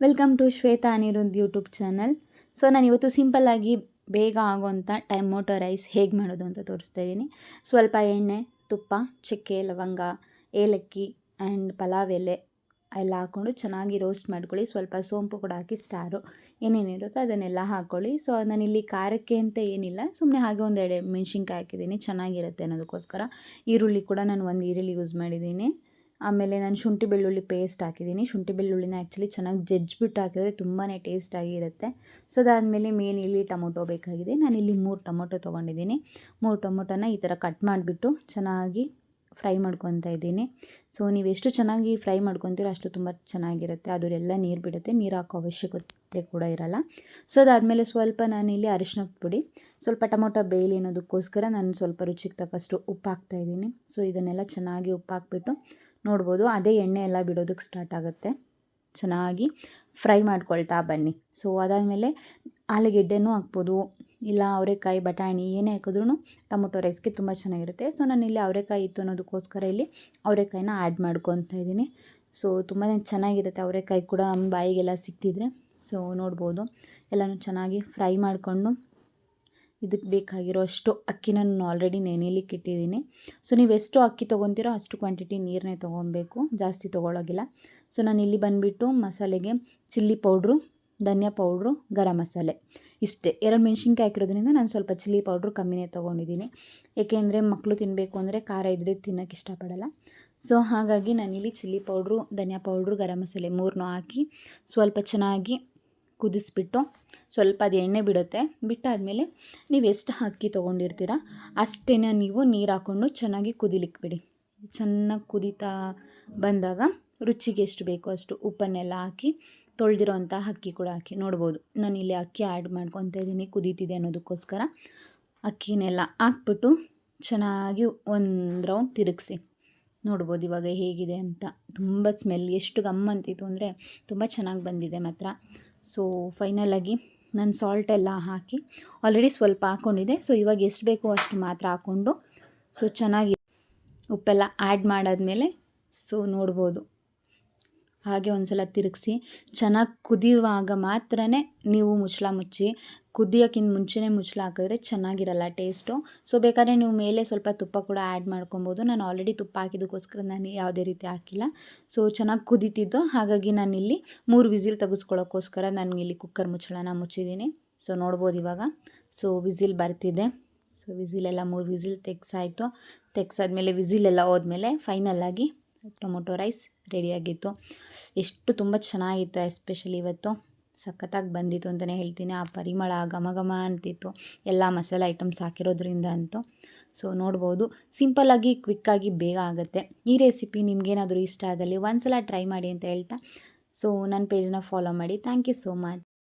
Welcome to Shwetha Aniruddh YouTube channel. So, ನಾನು ಇವತ್ತು ಸಿಂಪಲ್ಲಾಗಿ ಬೇಗ ಆಗೋವಂಥ ಟೊಮೊಟೊ ರೈಸ್ ಹೇಗೆ ಮಾಡೋದು ಅಂತ ತೋರಿಸ್ತಾ ಇದ್ದೀನಿ ಸ್ವಲ್ಪ ಎಣ್ಣೆ, ತುಪ್ಪ, ಚಕ್ಕೆ, ಲವಂಗ, ಏಲಕ್ಕಿ ಆ್ಯಂಡ್ ಪಲಾವ್ ಎಲೆ ಎಲ್ಲ ಹಾಕ್ಕೊಂಡು ಚೆನ್ನಾಗಿ ರೋಸ್ಟ್ ಮಾಡ್ಕೊಳ್ಳಿ. ಸ್ವಲ್ಪ ಸೋಂಪು ಕೂಡ ಹಾಕಿ ಸ್ಟಾರು ಏನೇನಿರುತ್ತೋ ಅದನ್ನೆಲ್ಲ ಹಾಕ್ಕೊಳ್ಳಿ ಸೊ ನಾನಿಲ್ಲಿ ಖಾರಕ್ಕೆ ಅಂತ ಏನಿಲ್ಲ ಸುಮ್ಮನೆ ಹಾಗೆ ಒಂದು ಎರಡು ಮೆಣಸಿನ್ಕಾಯಿ ಹಾಕಿದ್ದೀನಿ ಚೆನ್ನಾಗಿರುತ್ತೆ ಅನ್ನೋದಕ್ಕೋಸ್ಕರ. ಈರುಳ್ಳಿ ಕೂಡ ನಾನು ಒಂದು ಈರುಳ್ಳಿ ಯೂಸ್ ಮಾಡಿದ್ದೀನಿ ಆಮೇಲೆ ನಾನು ಶುಂಠಿ ಬೆಳ್ಳುಳ್ಳಿ ಪೇಸ್ಟ್ ಹಾಕಿದ್ದೀನಿ. ಶುಂಠಿ ಬೆಳ್ಳುಳ್ಳಿನ ಆ್ಯಕ್ಚುಲಿ ಚೆನ್ನಾಗಿ ಜಜ್ಜಿಬಿಟ್ಟು ಹಾಕಿದ್ರೆ ತುಂಬಾ ಟೇಸ್ಟಾಗಿರುತ್ತೆ ಸೊ ಅದಾದಮೇಲೆ ಮೇನ್ ಇಲ್ಲಿ ಟೊಮೊಟೊ ಬೇಕಾಗಿದೆ. ನಾನಿಲ್ಲಿ ಮೂರು ಟೊಮೊಟೊ ತೊಗೊಂಡಿದ್ದೀನಿ. ಮೂರು ಟೊಮೊಟೊನ ಈ ಥರ ಕಟ್ ಮಾಡಿಬಿಟ್ಟು ಚೆನ್ನಾಗಿ ಫ್ರೈ ಮಾಡ್ಕೊತಾ ಇದ್ದೀನಿ. ಸೊ ನೀವು ಎಷ್ಟು ಚೆನ್ನಾಗಿ ಫ್ರೈ ಮಾಡ್ಕೊತೀರೋ ಅಷ್ಟು ತುಂಬ ಚೆನ್ನಾಗಿರುತ್ತೆ. ಅದರೆಲ್ಲ ನೀರು ಬಿಡುತ್ತೆ. ನೀರು ಹಾಕೋ ಅವಶ್ಯಕತೆ ಕೂಡ ಇರಲ್ಲ. ಸೊ ಅದಾದಮೇಲೆ ಸ್ವಲ್ಪ ನಾನಿಲ್ಲಿ ಅರಿಶಿನ ಪುಡಿ. ಸ್ವಲ್ಪ ಟೊಮೊಟೊ ಬೇಯಲಿ ಅನ್ನೋದಕ್ಕೋಸ್ಕರ ನಾನು ಸ್ವಲ್ಪ ರುಚಿಗೆ ತಕ್ಕಷ್ಟು ಉಪ್ಪು ಹಾಕ್ತಾಯಿದ್ದೀನಿ ಸೊ ಇದನ್ನೆಲ್ಲ ಚೆನ್ನಾಗಿ ಉಪ್ಪು ಹಾಕ್ಬಿಟ್ಟು ನೋಡ್ಬೋದು. ಅದೇ ಎಣ್ಣೆ ಎಲ್ಲ ಬಿಡೋದಕ್ಕೆ ಸ್ಟಾರ್ಟ್ ಆಗುತ್ತೆ. ಚೆನ್ನಾಗಿ ಫ್ರೈ ಮಾಡ್ಕೊಳ್ತಾ ಬನ್ನಿ. ಸೊ ಅದಾದಮೇಲೆ ಆಲೂಗೆಡ್ಡೆನೂ ಹಾಕ್ಬೋದು. ಇಲ್ಲ ಅವರೆಕಾಯಿ, ಬಟಾಣಿ ಏನೇ ಹಾಕಿದ್ರೂ ಟೊಮೊಟೊ ರೈಸ್ಗೆ ತುಂಬ ಚೆನ್ನಾಗಿರುತ್ತೆ. ಸೊ ನಾನು ಇಲ್ಲಿ ಅವರೆಕಾಯಿ ಇತ್ತು ಅನ್ನೋದಕ್ಕೋಸ್ಕರ ಇಲ್ಲಿ ಅವರೆಕಾಯಿನ ಆ್ಯಡ್ ಮಾಡ್ಕೊತಾ ಇದ್ದೀನಿ. ಸೊ ತುಂಬಾ ಚೆನ್ನಾಗಿರುತ್ತೆ ಅವರೆಕಾಯಿ ಕೂಡ ಬಾಯಿಗೆಲ್ಲ ಸಿಕ್ತಿದ್ರೆ. ಸೊ ನೋಡ್ಬೋದು. ಎಲ್ಲನೂ ಚೆನ್ನಾಗಿ ಫ್ರೈ ಮಾಡಿಕೊಂಡು ಇದಕ್ಕೆ ಬೇಕಾಗಿರೋ ಅಷ್ಟು ಅಕ್ಕಿನ ನಾನು ಆಲ್ರೆಡಿ ನೆನೆಯಲಿಕ್ಕೆ ಇಟ್ಟಿದ್ದೀನಿ ಸೊ ನೀವು ಎಷ್ಟು ಅಕ್ಕಿ ತೊಗೊತೀರೋ ಅಷ್ಟು ಕ್ವಾಂಟಿಟಿ ನೀರನ್ನೇ ತೊಗೊಬೇಕು ಜಾಸ್ತಿ ತೊಗೊಳೋಗಿಲ್ಲ ಸೊ ನಾನು ಇಲ್ಲಿ ಬಂದುಬಿಟ್ಟು ಮಸಾಲೆಗೆ ಚಿಲ್ಲಿ ಪೌಡ್ರು ಧನಿಯಾ ಪೌಡ್ರು ಗರಂ ಮಸಾಲೆ. ಇಷ್ಟೇ. ಎರಡು ಮೆಣಸಿನ್ಕಾಯಿ ಹಾಕಿರೋದ್ರಿಂದ ನಾನು ಸ್ವಲ್ಪ ಚಿಲ್ಲಿ ಪೌಡ್ರು ಕಮ್ಮಿನೇ ತೊಗೊಂಡಿದ್ದೀನಿ. ಏಕೆಂದರೆ ಮಕ್ಕಳು ತಿನ್ನಬೇಕು ಅಂದರೆ ಖಾರ ಇದ್ದರೆ ತಿನ್ನೋಕ್ಕೆ ಇಷ್ಟಪಡಲ್ಲ. ಸೊ ಹಾಗಾಗಿ ನಾನಿಲ್ಲಿ ಚಿಲ್ಲಿ ಪೌಡ್ರು ಧನಿಯಾ ಪೌಡ್ರು ಗರಂ ಮಸಾಲೆ ಮೂರನ್ನೂ ಹಾಕಿ ಸ್ವಲ್ಪ ಚೆನ್ನಾಗಿ ಕುದಿಸ್ಬಿಟ್ಟು ಸ್ವಲ್ಪ ಅದು ಎಣ್ಣೆ ಬಿಡುತ್ತೆ. ಬಿಟ್ಟಾದಮೇಲೆ ನೀವು ಎಷ್ಟು ಅಕ್ಕಿ ತೊಗೊಂಡಿರ್ತೀರ ಅಷ್ಟೇ ನೀವು ನೀರು ಹಾಕ್ಕೊಂಡು ಚೆನ್ನಾಗಿ ಕುದಿಲಿಕ್ಕೆ ಬಿಡಿ. ಚೆನ್ನಾಗಿ ಕುದೀತಾ ಬಂದಾಗ ರುಚಿಗೆ ಎಷ್ಟು ಬೇಕೋ ಅಷ್ಟು ಉಪ್ಪನ್ನೆಲ್ಲ ಹಾಕಿ ತೊಳೆದಿರೋ ಅಂಥ ಅಕ್ಕಿ ಕೂಡ ಹಾಕಿ ನೋಡ್ಬೋದು. ನಾನು ಇಲ್ಲಿ ಅಕ್ಕಿ ಆ್ಯಡ್ ಮಾಡ್ಕೊತಾ ಇದ್ದೀನಿ ಕುದೀತಿದೆ ಅನ್ನೋದಕ್ಕೋಸ್ಕರ. ಅಕ್ಕಿನೆಲ್ಲ ಹಾಕ್ಬಿಟ್ಟು ಚೆನ್ನಾಗಿ ಒಂದು ರೌಂಡ್ ತಿರುಗಿಸಿ. ನೋಡ್ಬೋದು ಇವಾಗ ಹೇಗಿದೆ ಅಂತ. ತುಂಬ ಸ್ಮೆಲ್ ಎಷ್ಟು ಗಮ್ ಅಂತಿತ್ತು ಅಂದರೆ ತುಂಬ ಚೆನ್ನಾಗಿ ಬಂದಿದೆ ಮಾತ್ರ. ಸೊ ಫೈನಲಾಗಿ ನಾನು ಸಾಲ್ಟ್ ಎಲ್ಲ ಹಾಕಿ ಆಲ್ರೆಡಿ ಸ್ವಲ್ಪ ಹಾಕ್ಕೊಂಡಿದ್ದೆ ಸೊ ಇವಾಗ ಎಷ್ಟು ಬೇಕೋ ಅಷ್ಟು ಮಾತ್ರ ಹಾಕ್ಕೊಂಡು ಸೊ ಚೆನ್ನಾಗಿ ಉಪ್ಪೆಲ್ಲ ಆ್ಯಡ್ ಮಾಡಾದಮೇಲೆ ಸೊ ನೋಡ್ಬೋದು. ಹಾಗೆ ಒಂದು ಸಲ ತಿರುಗಿಸಿ, ಚೆನ್ನಾಗಿ ಕುದಿಯುವಾಗ ಮಾತ್ರ ನೀವು ಮುಚ್ಚಳ ಮುಚ್ಚಿ ಕುದಿಯೋಕ್ಕಿಂತ ಮುಂಚೆನೇ ಮುಚ್ಚಳ ಹಾಕಿದ್ರೆ ಚೆನ್ನಾಗಿರಲ್ಲ ಟೇಸ್ಟು. ಸೊ, ಬೇಕಾದ್ರೆ ನೀವು ಮೇಲೆ ಸ್ವಲ್ಪ ತುಪ್ಪ ಕೂಡ ಆ್ಯಡ್ ಮಾಡ್ಕೊಬೋದು. ನಾನು ಆಲ್ರೆಡಿ ತುಪ್ಪ ಹಾಕಿದ್ದಕ್ಕೋಸ್ಕರ ನಾನು ಯಾವುದೇ ರೀತಿ ಹಾಕಿಲ್ಲ. ಸೊ, ಚೆನ್ನಾಗಿ ಕುದೀತಿದ್ದು ಹಾಗಾಗಿ ನಾನಿಲ್ಲಿ ಮೂರು ವಿಸಿಲ್ ತೆಗೆಸ್ಕೊಳ್ಳೋಕ್ಕೋಸ್ಕರ ಇಲ್ಲಿ ಕುಕ್ಕರ್ ಮುಚ್ಚಳನ ಮುಚ್ಚಿದ್ದೀನಿ. ಸೊ, ನೋಡ್ಬೋದು ಇವಾಗ. ಸೊ, ವಿಸಿಲ್ ಬರ್ತಿದೆ. ಸೊ, ವಿಸಿಲೆಲ್ಲ ಮೂರು ವಿಸಿಲ್ ತೆಗ್ಸಾಯಿತು. ತೆಗ್ಸಾದ್ಮೇಲೆ ವಿಸಿಲೆಲ್ಲ ಹೋದ್ಮೇಲೆ ಫೈನಲ್ಲಾಗಿ ಟೊಮೊಟೊ ರೈಸ್ ರೆಡಿಯಾಗಿತ್ತು ಎಷ್ಟು ತುಂಬ ಚೆನ್ನಾಗಿತ್ತು ಎಸ್ಪೆಷಲಿ ಇವತ್ತು. ಸಖತ್ತಾಗಿ ಬಂದಿತ್ತು ಅಂತಲೇ ಹೇಳ್ತೀನಿ. ಆ ಪರಿಮಳ ಘಮ ಘಮ ಅಂತಿತ್ತು. ಎಲ್ಲ ಮಸಾಲೆ ಐಟಮ್ಸ್ ಹಾಕಿರೋದ್ರಿಂದ ಅಂತೂ. ಸೊ ನೋಡ್ಬೋದು. ಸಿಂಪಲ್ಲಾಗಿ ಕ್ವಿಕ್ಕಾಗಿ ಬೇಗ ಆಗುತ್ತೆ. ಈ ರೆಸಿಪಿ ನಿಮಗೇನಾದರೂ ಇಷ್ಟ ಆದಲ್ಲಿ ಒಂದು ಸಲ ಟ್ರೈ ಮಾಡಿ ಅಂತ ಹೇಳ್ತಾ. ಸೊ ನನ್ನ ಪೇಜ್ನ ಫಾಲೋ ಮಾಡಿ. Thank you so much